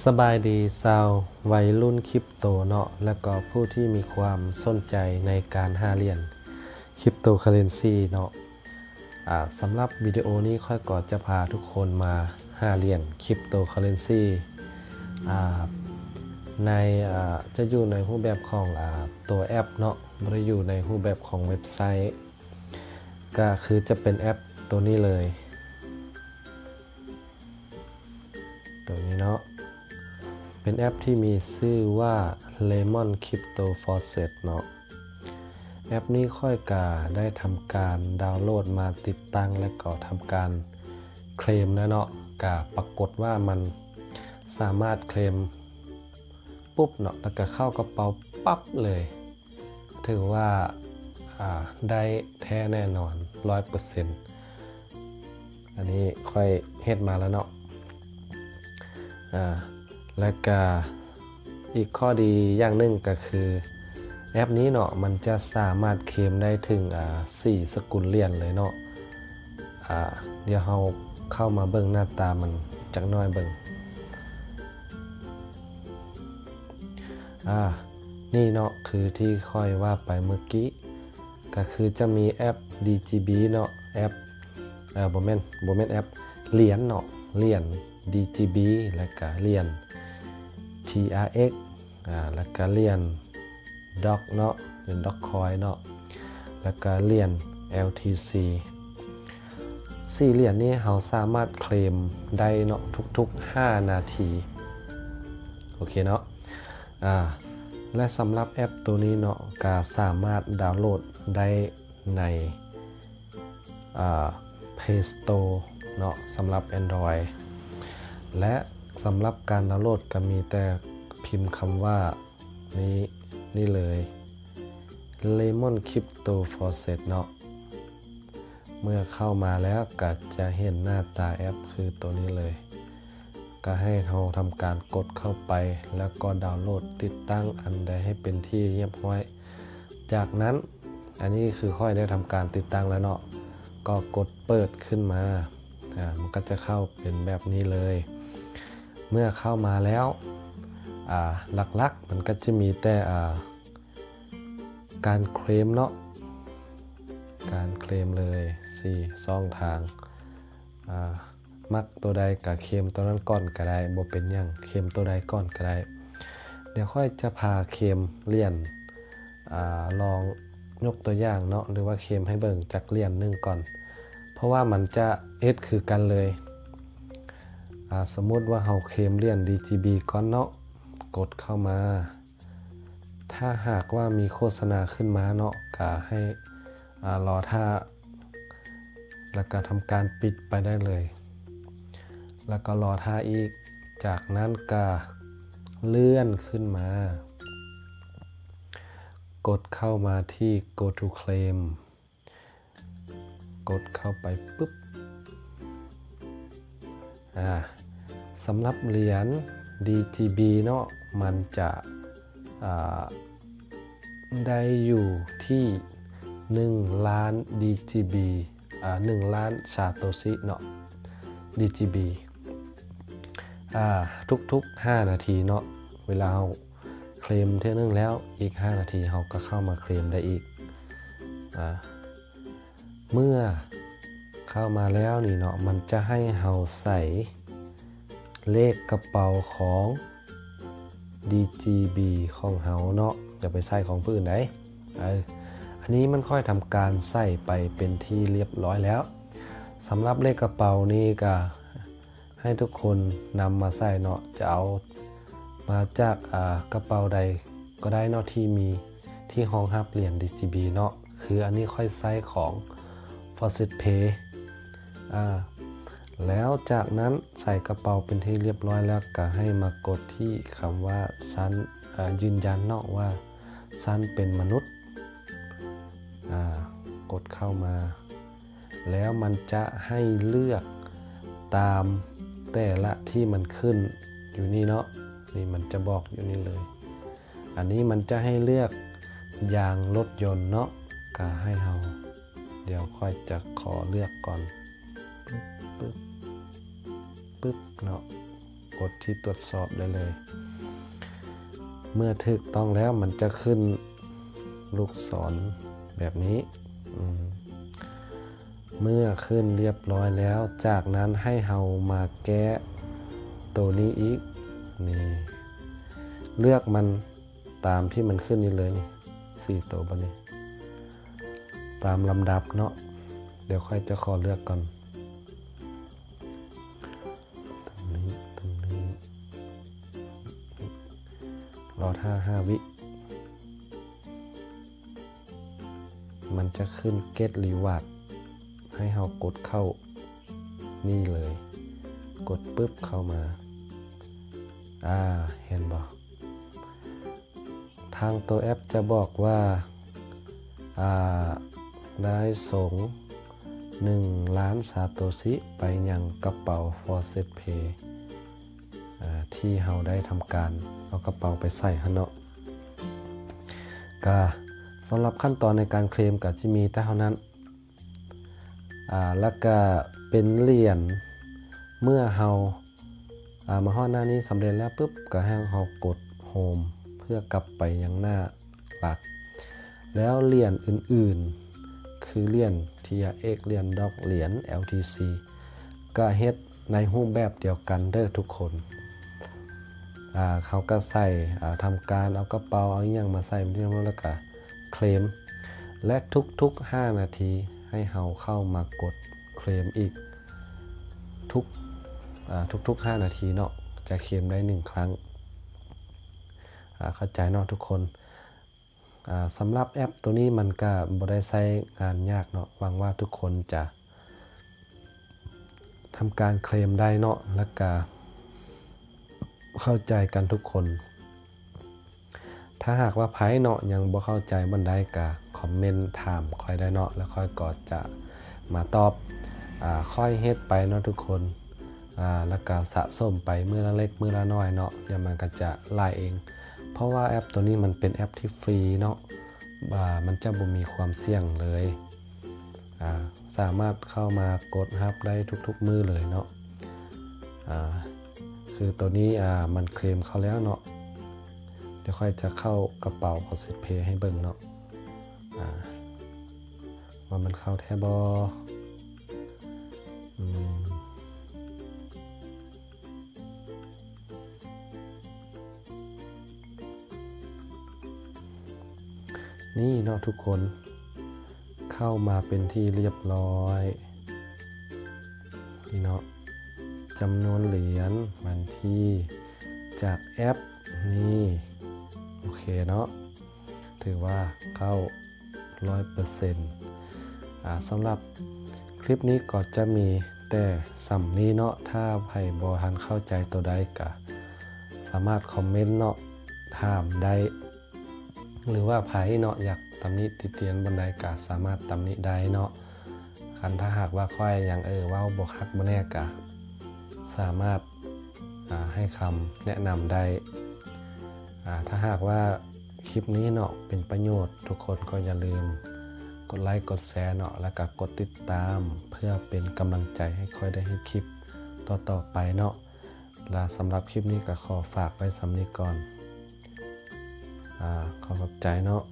สบายดีซาววัยรุ่นคริปโตเนาะแล้วก็ผู้ที่มีความสนใจในการหาเหรียญคริปโตเคเรนซีเนาะสำหรับวิดีโอนี้ค่อยก็จะพาทุกคนมาหาเหรียญคริปโตเคเรนซีในจะอยู่ในรูปแบบของอตัวแอปเนาะไม่ได้อยู่ในรูปแบบของเว็บไซต์ ก็คือจะเป็นแอปตัวนี้เลย ตัวนี้เนาะ เป็นแอปที่มีชื่อว่า Lemon Crypto Faucet เนาะ แอปนี้ค่อยกาได้ทำการดาวน์โหลดมาติดตั้งและก็ทำการเคลมนะเนาะกาปรากฏว่ามันสามารถเคลมปุ๊บเนาะแล้วก็เข้ากระเป๋าปั๊บเลย ถือว่าาได้แท้แน่นอน 100%อันนี้ค่อยเฮ็ดมาแล้วเนาะอ่า และก็อีกข้อดีอย่างหนึ่งก็คือแอปนี้เนาะมันจะสามารถเคลมได้ถึงอ่าสี่สกุลเหรียญเลยเนาะอ่าเดี๋ยวเราเข้ามาเบิ่งหน้าตามันจักน้อยเบิ่งอ่านี่เนาะคือที่ค่อยว่าไปเมื่อกี้ ก็คือจะมีแอป DGB เนาะแอปเออบ่แม่นบ่แม่นแอปเหรียญเนาะเหรียญ DGB และก็เหรียญ TRX อ่าแล้วก็เหรียญ DOC เนาะเหรียญ DOC Coin เนาะแล้วก็เหรียญ LTC สี่เหรียญนี้เราสามารถเคลมได้เนาะทุกๆ 5 นาที โอเคเนาะอ่าและสำหรับแอปตัวนี้เนาะก็สามารถดาวน์โหลดได้ในอ่า Play Store เนาะสำหรับ Android และ สำหรับการดาวน์โหลดก็มีแต่พิมพ์คำว่านี้นี่เลย Lemon Crypto Faucet เนาะ เมื่อเข้ามาแล้วก็จะเห็นหน้าตาแอปคือตัวนี้เลย ก็ให้เราทำการกดเข้าไป แล้วก็ดาวน์โหลดติดตั้งอันใดให้เป็นที่เรียบร้อย จากนั้นอันนี้คือค่อยได้ทำการติดตั้งแล้วเนาะ ก็กดเปิดขึ้นมา อ่า มันก็จะเข้าเป็นแบบนี้เลย เมื่อเข้ามาแล้วหลักๆมันก็จะมีแต่การเคลมเนาะการเคลมเลย4ช่องทางามักตัวใดกับเคลมตัวนั้นก่อนก็ได้บ่เป็นหยังเคลมตัวใดก่อนก็ได้เดี๋ยวค่อยจะพาเคลมเลี่ยนอลองยกตัวอย่างเนาะหรือว่าเคลมให้เบิ่งจากเลี่ยนหนึ่งก่อน เพราะว่ามันจะเอสคือกันเลย สมมติว่าเราเคลมเลี่ยน DGB ก่อนเนาะกดเข้ามา ถ้าหากว่ามีโฆษณาขึ้นมาเนาะก็ให้รอถ้า แล้วก็ทำการปิดไปได้เลย แล้วก็รอท่าอีกจากนั้นก็เลื่อนขึ้นมา กดเข้ามาที่ go to claim กดเข้าไปปุ๊บ อ่า สำหรับเหรียญ DGB เนาะมันจะได้อยู่ที่1ล้าน DGB อ่า1ล้านซาโตชิเนาะ DGB ทุกๆ 5 นาทีเนาะเวลาเราเคลมเท่านึงแล้วอีก 5 นาทีเราก็เข้ามาเคลมได้อีกอเมื่อเข้ามาแล้วนี่เนาะมันจะให้เราใส่ เลขกระเป๋าของ DGB ของเฮาเนาะอย่าไปใส่ของผู้อื่นได้เอออันนี้มันค่อยทำการใส่ไปเป็นที่เรียบร้อยแล้วสำหรับเลขกระเป๋านี่ก็ให้ทุกคนนำมาใส่เนาะจะเอามาจากกระเป๋าใดก็ได้เนาะที่มีที่ห้องรับเหรียญ DGB เนาะคืออันนี้ค่อยใส่ของ Faucet Pay อ่า แล้วจากนั้นใส่กระเป๋าเป็นที่เรียบร้อยแล้วก็ให้มากดที่คำว่าซันยืนยันเนาะว่าซันเป็นมนุษย์กดเข้ามา แล้วมันจะให้เลือกตามแต่ละที่มันขึ้นอยู่นี่เนาะนี่มันจะบอกอยู่นี่เลย อันนี้มันจะให้เลือกยางรถยนต์เนาะก็ให้เราเดี๋ยวค่อยจะขอเลือกก่อนปึ๊บ ปึ๊บเนาะกดที่ตรวจสอบได้เลย เมื่อถูกต้องแล้วมันจะขึ้นลูกศรแบบนี้ เมื่อขึ้นเรียบร้อยแล้ว จากนั้นให้เฮามาแก้ตัวนี้อีกนี่เลือกมันตามที่มันขึ้นนี่เลยนี่สี่ตัวบนนี้ ตามลำดับเนาะเดี๋ยวค่อยจะขอเลือกก่อน รอท่าห้าวิ มันจะขึ้น get reward ให้เรากดเข้านี่เลย กดปุ๊บเข้ามา อ่า เห็นบอก ทางตัวแอปจะบอกว่า อ่า ได้ส่ง1ล้านซาโตชิไปยังกระเป๋า Faucet Pay ที่เราได้ทำการเอากระเป๋าไปใส่ฮะเนาะก็สำหรับขั้นตอนในการเคลมกับจิมีแต่เท่านั้นอ่าแล้วก็เป็นเหรียญเมื่อเราอ่ามาฮอหน้านี้สำเร็จแล้วปุ๊บก็ให้เรากดโฮมเพื่อกลับไปยังหน้าหลัก แล้วเหรียญอื่นๆ คือเหรียญ TRX เหรียญดอกเหรียญ LTC ก็เฮ็ดในรูปแบบเดียวกันเด้อทุกคน เขาก็ใส่อ่าทำการเอากระเป๋าเอาอย่างมาใส่ที่นั่นแล้วก็เคลม และทุกๆ 5 นาทีให้เราเข้ามากดเคลมอีกทุกทุกๆ 5 นาทีเนาะจะเคลมได้ 1 ครั้งเข้าใจเนาะทุกคนสำหรับแอปตัวนี้มันก็บ่ได้ใช้งานยากเนาะหวังว่าทุกคนจะทำการเคลมได้เนาะแล้วก็ เข้าใจกันทุกคน ถ้าหากว่าไพ่เนาะยังบ่เข้าใจบันไดกะคอมเมนต์ถามค่อยได้เนาะแล้วค่อยก็จะมาตอบอ่าค่อยเฮ็ดไปเนาะทุกคนอ่าแล้วก็สะสมไปมือละเล็กมือละน้อยเนาะเดี๋ยวมันก็จะไล่เอง เพราะว่าแอปตัวนี้มันเป็นแอปที่ฟรีเนาะอ่ามันจะบ่มีความเสี่ยงเลยอ่าสามารถเข้ามากดรับได้ทุกๆมือเลยเนาะอ่า คือตัวนี้อ่ามันเคลมเขาแล้วเนาะเดี๋ยวค่อยจะเข้ากระเป๋าของเซตเพย์ให้เบิ่งเนาะอ่าว่ามันเข้าแทบออืมนี่เนาะทุกคนเข้ามาเป็นที่เรียบร้อย จำนวนเหรียญวันที่จากแอปนี่โอเคเนาะถือว่าเข้า 100%อ่าสำหรับคลิปนี้ก็จะมีแต่สัมนี้เนาะถ้าใครบอทันเข้าใจตัวใดก็สามารถคอมเมนต์เนาะถามได้หรือว่าไผเนาะอยากตำนิติเตียนบันไดก็สามารถตำนิได้เนาะคันถ้าหากว่าค่อยอย่างเออว่าบกคักบ่แน่กะ สามารถให้คำแนะนำได้ ถ้าหากว่าคลิปนี้เนาะเป็นประโยชน์ทุกคนก็อย่าลืม กดไลค์กดแชร์เนาะแล้วก็กดติดตาม เพื่อเป็นกำลังใจให้ค่อยได้ให้คลิปต่อๆไปเนาะและสำหรับคลิปนี้ก็ขอฝากไว้สำนีก่อนอขอขอบใจเนาะ